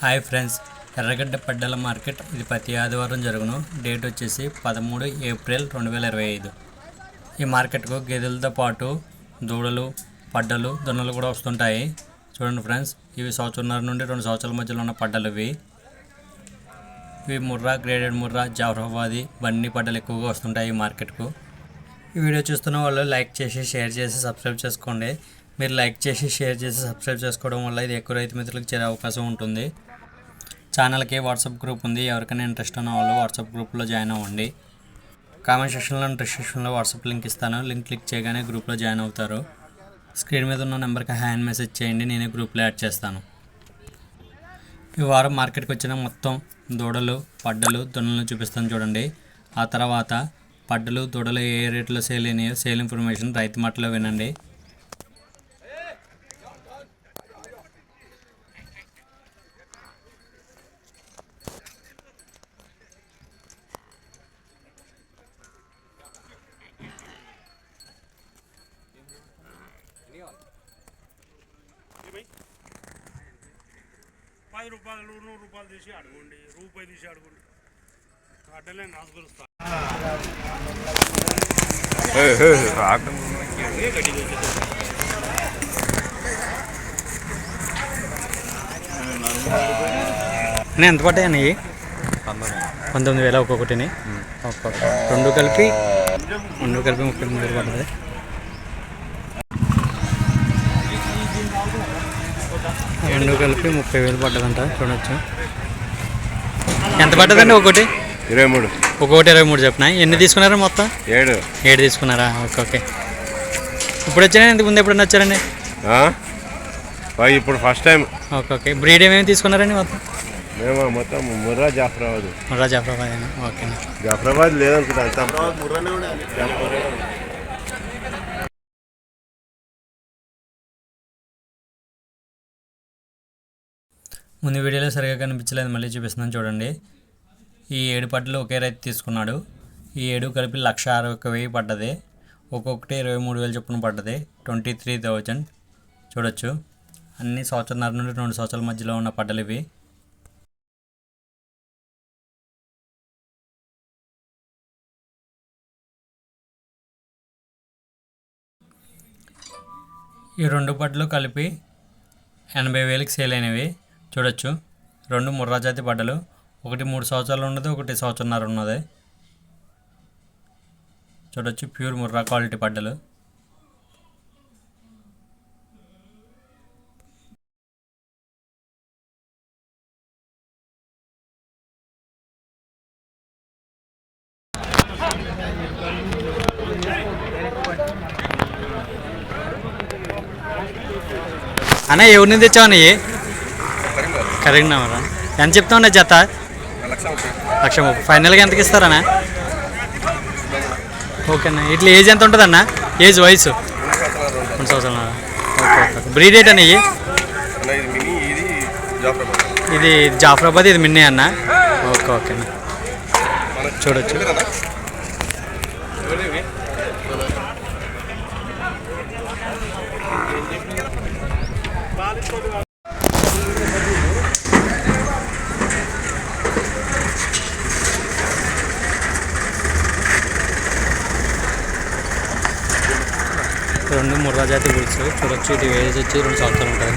Hi friends. ఎర్రగడ్డ పడ్డల market. ఇది ప్రతి ఆదివారం జరుగును. డేట్ వచ్చేసి పదమూడు ఏప్రిల్ రెండు వేల ఇరవై ఐదు. ఈ మార్కెట్కు గేదెలతో పాటు దూడలు పడ్డలు దొన్నలు కూడా వస్తుంటాయి. చూడండి ఫ్రెండ్స్. ఇవి సంవత్సరంన్నర నుండి రెండు సంవత్సరాల మధ్యలో ఉన్న పడ్డలు ఇవి. ఇవి ముర్రా గ్రేడెడ్ ముర్రా జాఫరాబాది బన్నీ పడ్డలు ఎక్కువగా వస్తుంటాయి ఈ మార్కెట్కు. ఈ వీడియో చూస్తున్న వాళ్ళు లైక్ చేసి షేర్ చేసి సబ్స్క్రైబ్ చేసుకోండి. మీరు లైక్ చేసి షేర్ చేసి సబ్స్క్రైబ్ చేసుకోవడం వల్ల ఇది ఎక్కువ రైతు మిత్రులకు చేరే అవకాశం ఉంటుంది. ఛానల్కి వాట్సాప్ గ్రూప్ ఉంది. ఎవరికైనా ఇంట్రెస్ట్ ఉన్న వాళ్ళు వాట్సాప్ గ్రూప్లో జాయిన్ అవ్వండి. కామెంట్ సెక్షన్లో డిస్క్రిప్షన్లో వాట్సాప్ లింక్ ఇస్తాను. లింక్ క్లిక్ చేయగానే గ్రూప్లో జాయిన్ అవుతారు. స్క్రీన్ మీద ఉన్న నెంబర్కి హ్యాండ్ మెసేజ్ చేయండి. నేనే గ్రూప్లో యాడ్ చేస్తాను. ఈ వారం మార్కెట్కి వచ్చిన మొత్తం దూడలు పడ్డలు దొన్నలను చూపిస్తాను చూడండి. ఆ తర్వాత పడ్డలు దూడలు ఏ రేట్లో సేల్ అయినాయో సేల్ ఇన్ఫర్మేషన్ రైతు మాటలో వినండి. పది రూపాయలు నూరు రూపాయలు తీసి అడగండి రూపాయి తీసి అడగండి. అడ్డలే నాసుకొలుస్తా నేను ఎంత పడ్డాయని పంతొమ్మిది. వేల ఒక్కొక్కటిని. ఒక్కొక్క రెండు కలిపి రెండు కలిపి ముప్పై వేలు పడుతుంది. రెండు కలిపి ముప్పై వేలు పడ్డదంట. చూడొచ్చు. ఎంత పడ్డదండి ఒకటి ఇరవై మూడు. ఒక్కొక్కటి ఇరవై మూడు చెప్పిన. ఎన్ని తీసుకున్నారా మొత్తం? ఏడు. ఏడు తీసుకున్నారా? Okay okay. ఇప్పుడు వచ్చారా ఇంతకు ముందు ఎప్పుడన్నా వచ్చారండి? ఇప్పుడు first time okay okay. Breed ఏమేమి తీసుకున్నారండి మొత్తం? మేము మొత్తం ముర్రా జాఫరాబాద్. ముర్రా జాఫరాబాద్ ఓకే. జాఫరాబాద్ లేదనుకుంటా ముందు వీడియోలో సరిగా కనిపించలేదు మళ్ళీ చూపిస్తున్నాను చూడండి. ఈ ఏడు పట్టలు ఒకే రైతు తీసుకున్నాడు. ఈ ఏడు కలిపి లక్ష అరవై ఒక్క వెయ్యి పడ్డది. ఒక్కొక్కటి ఇరవై మూడు వేలు చొప్పున పడ్డది. Twenty three thousand. చూడొచ్చు. అన్ని సంవత్సరంన్నర నుండి రెండు సంవత్సరాల మధ్యలో ఉన్న పడ్డలు ఇవి. ఈ రెండు పడ్లు కలిపి ఎనభై వేలకు సేల్ అయినవి. చూడొచ్చు. రెండు ముర్రా జాతి పడ్డలు ఒకటి మూడు సంవత్సరాలు ఉన్నది ఒకటి సంవత్సరంన్నర ఉన్నది. చూడొచ్చు ప్యూర్ ముర్రా క్వాలిటీ పడ్డలు అన్న ఎవరిని తెచ్చావు అన్నయ్య? కరీంనగర్ ఎంత చెప్తావు జత? లక్ష ముప్పై. ఫైనల్గా ఎంతకి ఇస్తారన్నా? ఓకేనా. ఇట్లా ఏజ్ ఎంత ఉంటుందన్నా? ఏజ్ వయసు? రెండు సంవత్సరాలు ఓకే ఓకే బ్రీడ్ ఏట్ అన్న ఇది జాఫరాబాద్ ఇది మిన్నే అన్న. ఓకే ఓకేనా. చూడొచ్చు. రెండు ముర్రా జాతి గుడిస్ చూడొచ్చు ఇటు ఏజ్ వచ్చి రెండు సంవత్సరాలు ఉంటుంది.